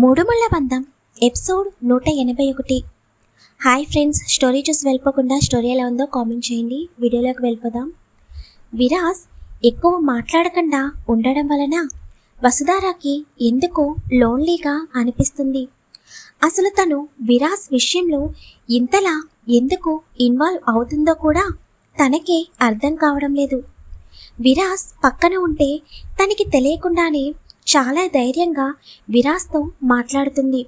మూడుముళ్ళ బంధం ఎపిసోడ్ నూట ఎనభై ఒకటి. హాయ్ ఫ్రెండ్స్ స్టోరీ చూసి వెళ్ళిపోకుండా స్టోరీ ఎలా ఉందో కామెంట్ చేయండి. వీడియోలోకి వెళ్ళిపోదాం. విరాజ్ ఎక్కువ మాట్లాడకుండా ఉండడం వలన వసుధారాకి ఎందుకు లోన్లీగా అనిపిస్తుంది? అసలు తను విరాజ్ విషయంలో ఇంతలా ఎందుకు ఇన్వాల్వ్ అవుతుందో కూడా తనకే అర్థం కావడం లేదు. విరాజ్ పక్కన ఉంటే తనకి తెలియకుండానే చాలా ధైర్యంగా విరాస్తో మాట్లాడుతుంది.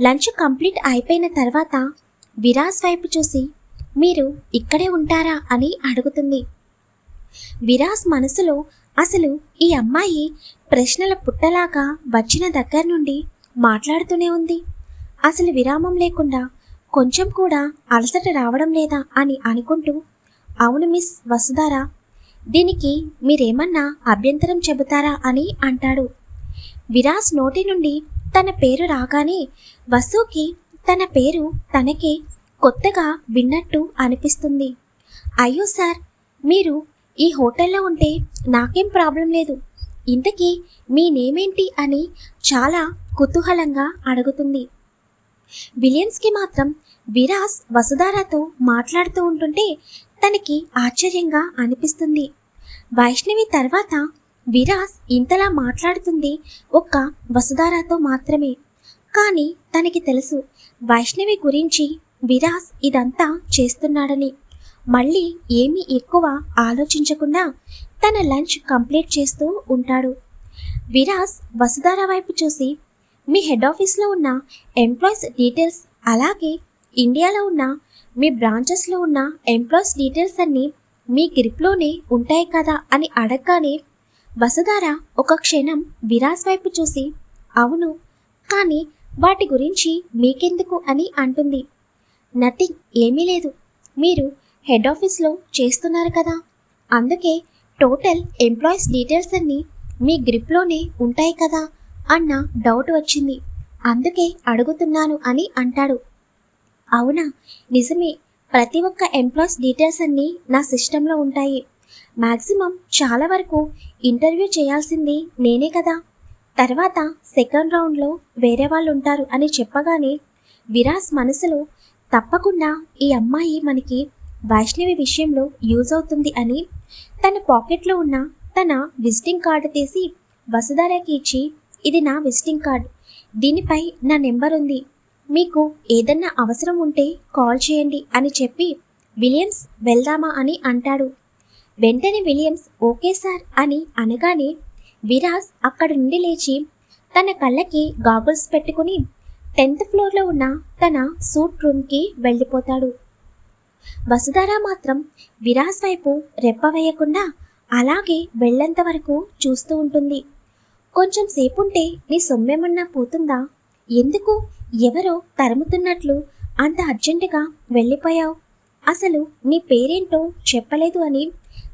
లంచ్ కంప్లీట్ అయిపోయిన తర్వాత విరాస్ వైపు చూసి మీరు ఇక్కడే ఉంటారా? అని అడుగుతుంది. విరాస్ మనసులో అసలు ఈ అమ్మాయి ప్రశ్నల పుట్టలాగా వచ్చిన దగ్గర నుండి మాట్లాడుతూనే ఉంది. అసలు విరామం లేకుండా కొంచెం కూడా అలసట రావడం లేదా అని అనుకుంటూ అవును మిస్ వసుధారా దీనికి మీరేమన్నా అభ్యంతరం చెబుతారా అని అంటాడు. విరాస్ నోటి నుండి తన పేరు రాగానే వసుకి తన పేరు తనకే కొత్తగా విన్నట్టు అనిపిస్తుంది. అయ్యో సార్ మీరు ఈ హోటల్లో ఉంటే నాకేం ప్రాబ్లం లేదు. ఇంతకీ మీ నేమేంటి అని చాలా కుతూహలంగా అడుగుతుంది. విలియమ్స్కి మాత్రం విరాస్ వసుధారతో మాట్లాడుతూ ఉంటుంటే తనకి ఆశ్చర్యంగా అనిపిస్తుంది. వైష్ణవి తర్వాత విరాస్ ఇంతలా మాట్లాడుతుంది ఒక్క వసుధారాతో మాత్రమే. కానీ తనకి తెలుసు వైష్ణవి గురించి విరాస్ ఇదంతా చేస్తున్నాడని. మళ్ళీ ఏమీ ఎక్కువ ఆలోచించకుండా తన లంచ్ కంప్లీట్ చేస్తూ ఉంటాడు. విరాస్ వసుధార వైపు చూసి మీ హెడ్ ఆఫీస్లో ఉన్న ఎంప్లాయీస్ డీటెయిల్స్ అలాగే ఇండియాలో ఉన్న మీ బ్రాంచెస్లో ఉన్న ఎంప్లాయీస్ డీటెయిల్స్ అన్నీ మీ గ్రిప్లోనే ఉంటాయి కదా అని అడగగానే వసుధార ఒక క్షణం విరాస్ వైపు చూసి అవును కానీ వాటి గురించి మీకెందుకు అని అంటుంది. నథింగ్ ఏమీ లేదు. మీరు హెడ్ ఆఫీస్లో చేస్తున్నారు కదా. అందుకే టోటల్ ఎంప్లాయీస్ డీటెయిల్స్ అన్నీ మీ గ్రిప్లోనే ఉంటాయి కదా అన్న డౌట్ వచ్చింది. అందుకే అడుగుతున్నాను అని అంటాడు. అవునా నిజమే. ప్రతి ఒక్క ఎంప్లాయీస్ డీటెయిల్స్ అన్నీ నా సిస్టంలో ఉంటాయి. మ్యాక్సిమం చాలా వరకు ఇంటర్వ్యూ చేయాల్సింది నేనే కదా. తర్వాత సెకండ్ రౌండ్లో వేరే వాళ్ళు ఉంటారు అని చెప్పగానే విరాస్ మనసులో తప్పకుండా ఈ అమ్మాయి మనకి వైష్ణవి విషయంలో యూజ్ అవుతుంది అని తన పాకెట్లో ఉన్న తన విజిటింగ్ కార్డు తీసి వసుధారకి ఇచ్చి ఇది నా విజిటింగ్ కార్డ్. దీనిపై నా నెంబర్ ఉంది. మీకు ఏదన్నా అవసరం ఉంటే కాల్ చేయండి అని చెప్పి విలియమ్స్ వెళ్దామా అని అంటాడు. వెంటనే విలియమ్స్ ఓకే సార్ అని అనగానే విరాజ్ అక్కడి నుండి లేచి తన కళ్ళకి గాగుల్స్ పెట్టుకుని టెన్త్ ఫ్లోర్లో ఉన్న తన సూట్ రూమ్కి వెళ్ళిపోతాడు. వసుధార మాత్రం విరాజ్ వైపు రెప్ప వేయకుండా అలాగే వెళ్ళేంత వరకు చూస్తూ ఉంటుంది. కొంచెం సేపుంటే నీ సొమ్మేమన్నా పోతుందా? ఎందుకు? ఎవరో తరుముతున్నట్లు అంత అర్జెంటుగా వెళ్ళిపోయావు. అసలు నీ పేరేంటో చెప్పలేదు అని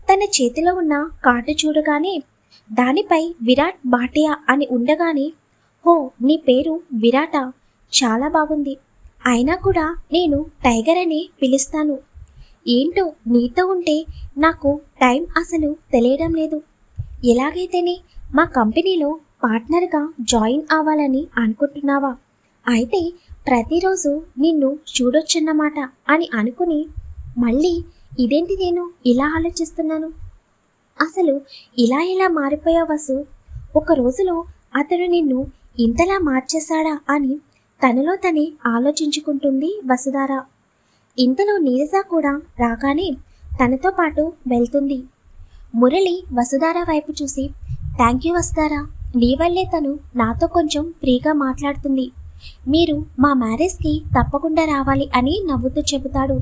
తన చేతిలో ఉన్న కార్డు చూడగానే దానిపై విరాట్ భాటియా అని ఉండగానే హో నీ పేరు విరాటా. చాలా బాగుంది. అయినా కూడా నేను టైగర్ అని పిలుస్తాను. ఏంటో నీతో ఉంటే నాకు టైం అసలు తెలియడం లేదు. ఎలాగైతేనే మా కంపెనీలో పార్ట్నర్గా జాయిన్ అవ్వాలని అనుకుంటున్నావా? అయితే ప్రతిరోజు నిన్ను చూడొచ్చన్నమాట అని అనుకుని మళ్ళీ ఇదేంటి నేను ఇలా ఆలోచిస్తున్నాను? అసలు ఇలా ఎలా మారిపోయా వసు ఒక రోజులో అతను నిన్ను ఇంతలా మార్చేశాడా అని తనలో తనే ఆలోచించుకుంటుంది వసుధార. ఇంతలో నీరజ కూడా రాగానే తనతో పాటు వెళ్తుంది. మురళి వసుధార వైపు చూసి థ్యాంక్ యూ వసుధారా. నీ వల్లే తను నాతో కొంచెం ఫ్రీగా మాట్లాడుతుంది. మీరు మా మ్యారేజ్కి తప్పకుండా రావాలి అని నవ్వుతూ చెబుతాడు.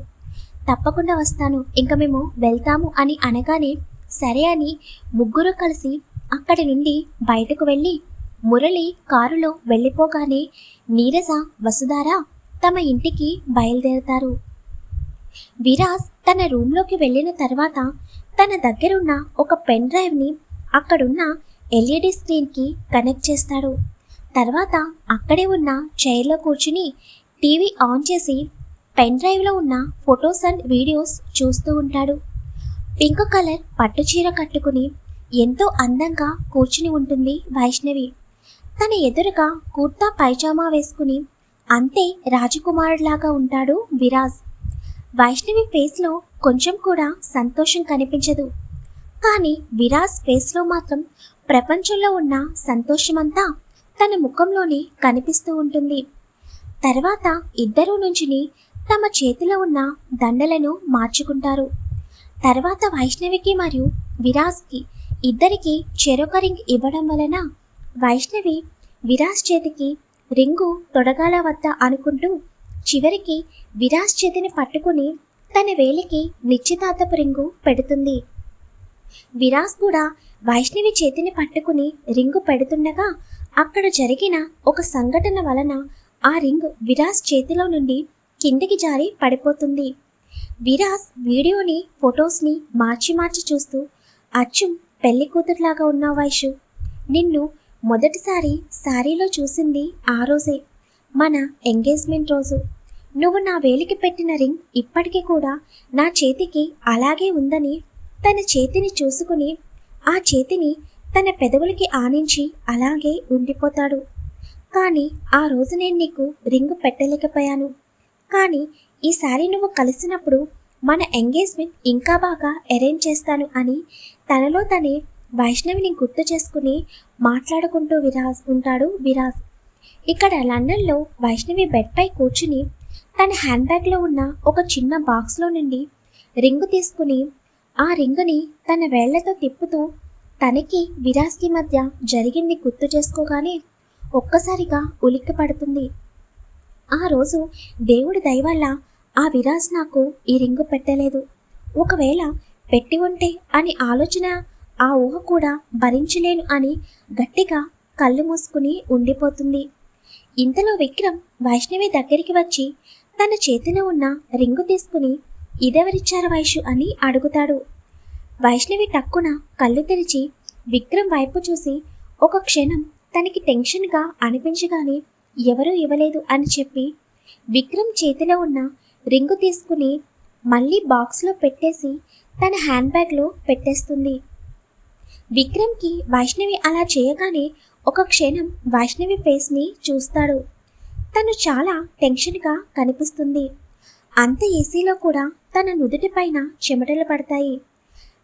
తప్పకుండా వస్తాను ఇంక మేము వెళ్తాము అని అనగానే సరే అని ముగ్గురు కలిసి అక్కడి నుండి బయటకు వెళ్ళి మురళి కారులో వెళ్ళిపోగానే నీరజ వసుధార తమ ఇంటికి బయలుదేరతారు. విరాజ్ తన రూమ్లోకి వెళ్ళిన తర్వాత తన దగ్గరున్న ఒక పెన్ డ్రైవ్ని అక్కడున్న ఎల్ఈడి స్క్రీన్కి కనెక్ట్ చేస్తాడు. తర్వాత అక్కడే ఉన్న చైర్లో కూర్చుని టీవీ ఆన్ చేసి పెన్ డ్రైవ్లో ఉన్న ఫొటోస్ అండ్ వీడియోస్ చూస్తూ ఉంటాడు. పింక్ కలర్ పట్టు చీర కట్టుకుని ఎంతో అందంగా కూర్చుని ఉంటుంది వైష్ణవి. తన ఎదురుగా కుర్తా పైజామా వేసుకుని అంతే రాజకుమారుడిలాగా ఉంటాడు విరాజ్. వైష్ణవి ఫేస్లో కొంచెం కూడా సంతోషం కనిపించదు. కానీ విరాజ్ ఫేస్లో మాత్రం ప్రపంచంలో ఉన్న సంతోషమంతా తన ముఖంలోనే కనిపిస్తూ ఉంటుంది. తర్వాత ఇద్దరూ నుంచి తమ చేతిలో ఉన్న దండలను మార్చుకుంటారు. తర్వాత వైష్ణవికి మరియు విరాజ్కి ఇద్దరికి చెరొక రింగ్ ఇవ్వడం వలన వైష్ణవి విరాజ్ చేతికి రింగు తొడగాల వద్ద అనుకుంటూ చివరికి విరాజ్ చేతిని పట్టుకుని తన వేలికి నిశ్చితార్థపు రింగు పెడుతుంది. విరాస్ కూడా వైష్ణవి చేతిని పట్టుకుని రింగు పెడుతుండగా అక్కడ జరిగిన ఒక సంఘటన వలన ఆ రింగ్ విరాస్ చేతిలో నుండి కిందికి జారి పడిపోతుంది. విరాస్ వీడియోని ఫొటోస్ని మార్చి మార్చి చూస్తూ అచ్చుం పెళ్ళి కూతురులాగా ఉన్నావు వైషు. నిన్ను మొదటిసారి శారీలో చూసింది ఆ రోజే మన ఎంగేజ్మెంట్ రోజు. నువ్వు నా వేలికి పెట్టిన రింగ్ ఇప్పటికీ కూడా నా చేతికి అలాగే ఉందని తన చేతిని చూసుకుని ఆ చేతిని తన పెదవులకి ఆనించి అలాగే ఉండిపోతాడు. కానీ ఆ రోజు నేను నీకు రింగు పెట్టలేకపోయాను. కానీ ఈసారి నువ్వు కలిసినప్పుడు మన ఎంగేజ్మెంట్ ఇంకా బాగా అరేంజ్ చేస్తాను అని తనలో తనే వైష్ణవిని గుర్తు చేసుకుని మాట్లాడుకుంటూ విరాజ్ ఉంటాడు విరాజ్. ఇక్కడ లండన్లో వైష్ణవి బెడ్పై కూర్చుని తన హ్యాండ్ బ్యాగ్లో ఉన్న ఒక చిన్న బాక్స్లో నుండి రింగు తీసుకుని ఆ రింగుని తన వేళ్ళతో తిప్పుతూ తనకి విరాజ్కి మధ్య జరిగింది గుర్తు చేసుకోగానే ఒక్కసారిగా ఉలిక్కి పడుతుంది. ఆ రోజు దేవుడి దయ వల్ల ఆ విరాజ్ నాకు ఈ రింగు పెట్టలేదు. ఒకవేళ పెట్టి ఉంటే అని ఆలోచన ఆ ఊహ కూడా భరించలేను అని గట్టిగా కళ్ళు మూసుకుని ఉండిపోతుంది. ఇంతలో విక్రమ్ వైష్ణవి దగ్గరికి వచ్చి తన చేతిలో ఉన్న రింగు తీసుకుని ఇదెవరిచ్చారు వైషు అని అడుగుతాడు. వైష్ణవి టక్కున కళ్ళు తెరిచి విక్రమ్ వైపు చూసి ఒక క్షణం తనకి టెన్షన్గా అనిపించగానే ఎవరూ ఇవ్వలేదు అని చెప్పి విక్రమ్ చేతిలో ఉన్న రింగు తీసుకుని మళ్ళీ బాక్స్లో పెట్టేసి తన హ్యాండ్ బ్యాగ్లో పెట్టేస్తుంది. విక్రమ్కి వైష్ణవి అలా చేయగానే ఒక క్షణం వైష్ణవి ఫేస్ని చూస్తాడు. తను చాలా టెన్షన్గా కనిపిస్తుంది. అంత ఏసీలో కూడా తన నుదుటి పైన చెమటలు పడతాయి.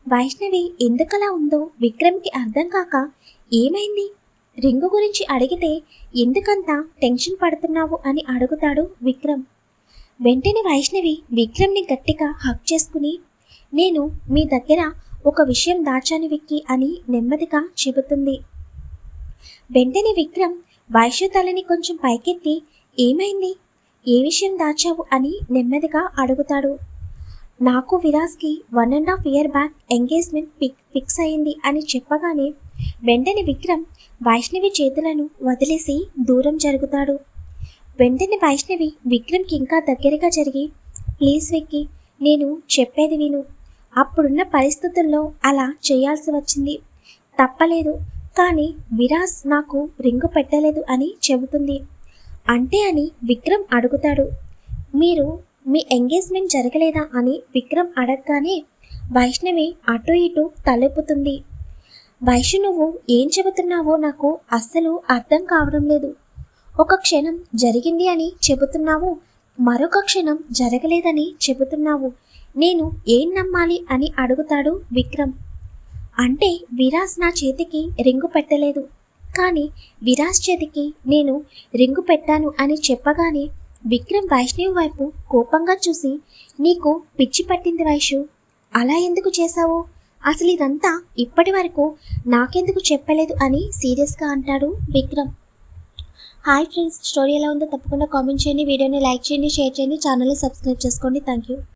వైష్ణవి ఎందుకలా ఉందో విక్రమ్కి అర్థం కాక ఏమైంది? రింగు గురించి అడిగితే ఎందుకంత టెన్షన్ పడుతున్నావు అని అడుగుతాడు విక్రమ్. వెంటనే వైష్ణవి విక్రమ్ని గట్టిగా హక్ చేసుకుని నేను మీ దగ్గర ఒక విషయం దాచాను విక్కి అని నెమ్మదిగా చెబుతుంది. వెంటనే విక్రమ్ వైశ్య తలని కొంచెం పైకెత్తి ఏమైంది? ఏ విషయం దాచావు అని నెమ్మదిగా అడుగుతాడు. నాకు విరాజ్కి one and half year back engagement pic fix అయింది అని చెప్పగానే వెంటనే విక్రమ్ వైష్ణవి చేతులను వదిలేసి దూరం జరుగుతాడు. వెంటనే వైష్ణవి విక్రమ్కి ఇంకా దగ్గరగా జరిగి ప్లీజ్ విక్కి నేను చెప్పేది విను. అప్పుడున్న పరిస్థితుల్లో అలా చేయాల్సి వచ్చింది. తప్పలేదు కానీ విరాజ్ నాకు రింగు పెట్టలేదు అని చెబుతుంది. అంటే అని విక్రమ్ అడుగుతాడు. మీరు మీ ఎంగేజ్మెంట్ జరగలేదా అని విక్రమ్ అడగగానే వైష్ణవి అటు ఇటు తలెప్పుతుంది వైష్ణు నువ్వు ఏం చెబుతున్నావో నాకు అస్సలు అర్థం కావడం లేదు. ఒక క్షణం జరిగింది అని చెబుతున్నావు మరొక క్షణం జరగలేదని చెబుతున్నావు. నేను ఏం నమ్మాలి అని అడుగుతాడు విక్రమ్. అంటే విరాజ్ నా చేతికి రింగు పెట్టలేదు. కానీ విరాజ్ చేతికి నేను రింగు పెట్టాను అని చెప్పగానే విక్రమ్ వైష్ణవి వైపు కోపంగా చూసి నీకు పిచ్చి పట్టింది వైషు అలా ఎందుకు చేశావు? అసలు ఇదంతా ఇప్పటి వరకు నాకెందుకు చెప్పలేదు అని సీరియస్గా అంటాడు విక్రమ్. హాయ్ ఫ్రెండ్స్ స్టోరీ ఎలా ఉందో తప్పకుండా కామెంట్ చేయండి వీడియోని లైక్ చేయండి షేర్ చేయండి ఛానల్ని సబ్స్క్రైబ్ చేసుకోండి. Thank you